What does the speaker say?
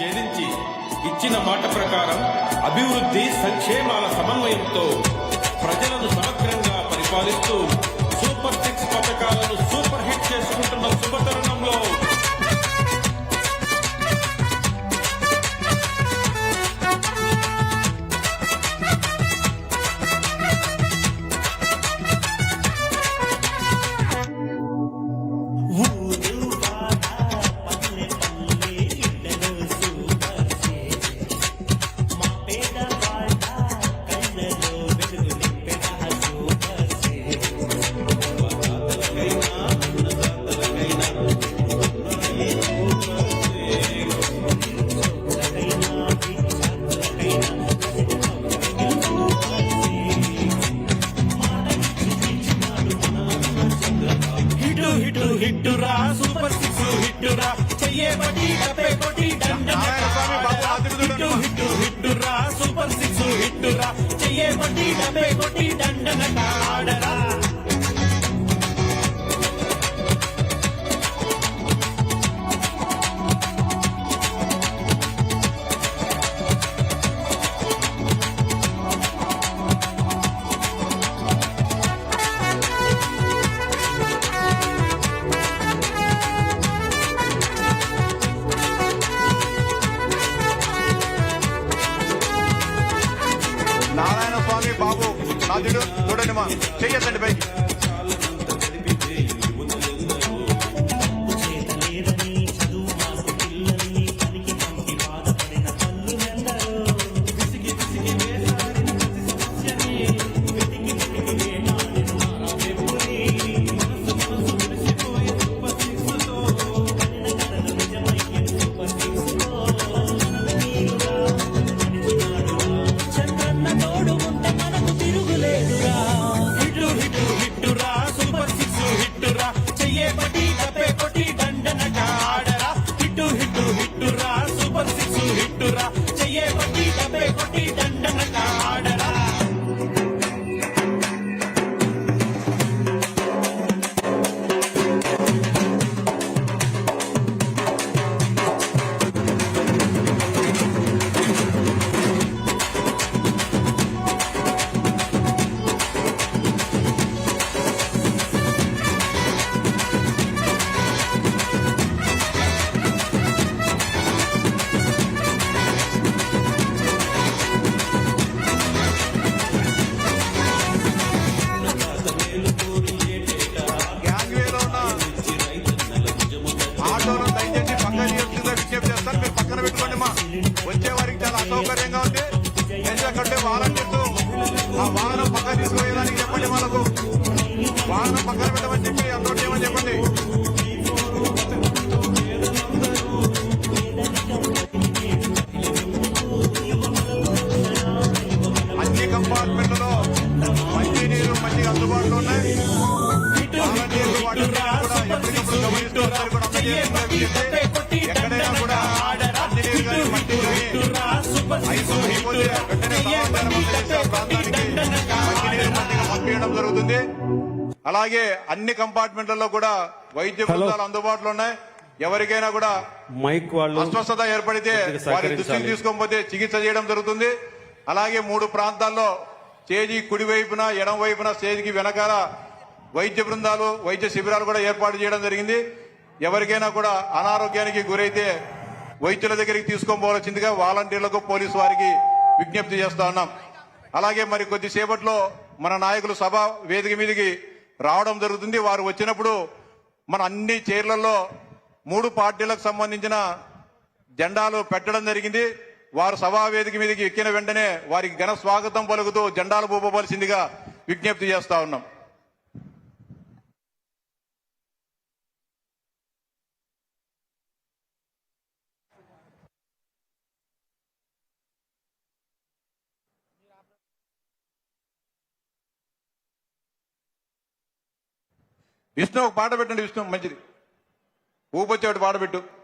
ఛేదించి ఇచ్చిన మాట ప్రకారం అభివృద్ధి సంక్షేమాల సమన్వయంతో ప్రజలను సమగ్రంగా పరిపాలిస్తూ హిట్టురా సూపర్ సిక్స్ హిట్టురా. చెయ్యే బట్టి డబ్బే కొట్టి దండన హిటు హిటు హిట్టురా సూపర్ సిక్స్ హిట్టురా. చెయ్యే బట్టి డబ్బే కొట్టి రాజుడు చూడండి మా. చెయ్యొద్దండి పైకి. పక్కన పెట్టుకోండి మా. వచ్చే వారికి చాలా అసౌకర్యంగా ఉంది. ఎందుకంటే వాలంటీర్స్ ఆ వాహనం పక్కన తీసుకుపోయేదానికి చెప్పండి వాళ్ళకు. వాహనం పక్కన పెట్టమని చెప్పి అందరూ చేయమని చెప్పండి? అన్ని కంపార్ట్మెంట్లలో మంచి నీరు మంచిగా అందుబాటులో ఉన్నాయి. వాలంటీర్లు వాటి కూడా ఎప్పటికప్పుడు గమనిస్తూ అందరూ కూడా అందజేస్తున్నారు పంపించడం జరుగుతుంది. అలాగే అన్ని కంపార్ట్మెంట్లలో కూడా వైద్య బృందాలు అందుబాటులో ఉన్నాయి. ఎవరికైనా కూడా మైక్ వాళ్ళు అస్వస్థత ఏర్పడితే వారి దృష్టికి. తీసుకోకపోతే చికిత్స చేయడం జరుగుతుంది. అలాగే మూడు ప్రాంతాల్లో స్టేజి కుడి వైపున ఎడం వైపున స్టేజికి వెనకాల వైద్య బృందాలు వైద్య శిబిరాలు కూడా ఏర్పాటు చేయడం జరిగింది. ఎవరికైనా కూడా అనారోగ్యానికి గురైతే వైద్యుల దగ్గరికి తీసుకొని పోవాల్సిందిగా వాలంటీర్లకు పోలీసు వారికి విజ్ఞప్తి చేస్తా ఉన్నాం. అలాగే మరి కొద్దిసేపట్లో మన నాయకులు సభ వేదిక మీదకి రావడం జరుగుతుంది. వారు వచ్చినప్పుడు మన అన్ని చైర్లలో మూడు పార్టీలకు సంబంధించిన జెండాలు పెట్టడం జరిగింది. వారు సభా వేదిక మీదకి ఎక్కిన వెంటనే వారికి ఘన స్వాగతం పలుకుతూ జెండాలు పూపవలసిందిగా విజ్ఞప్తి చేస్తా ఉన్నాం. విష్ణు ఒక పాట పెట్టండి విష్ణు మంచిది. ఊపొచ్చేవాడు పాట పెట్టు.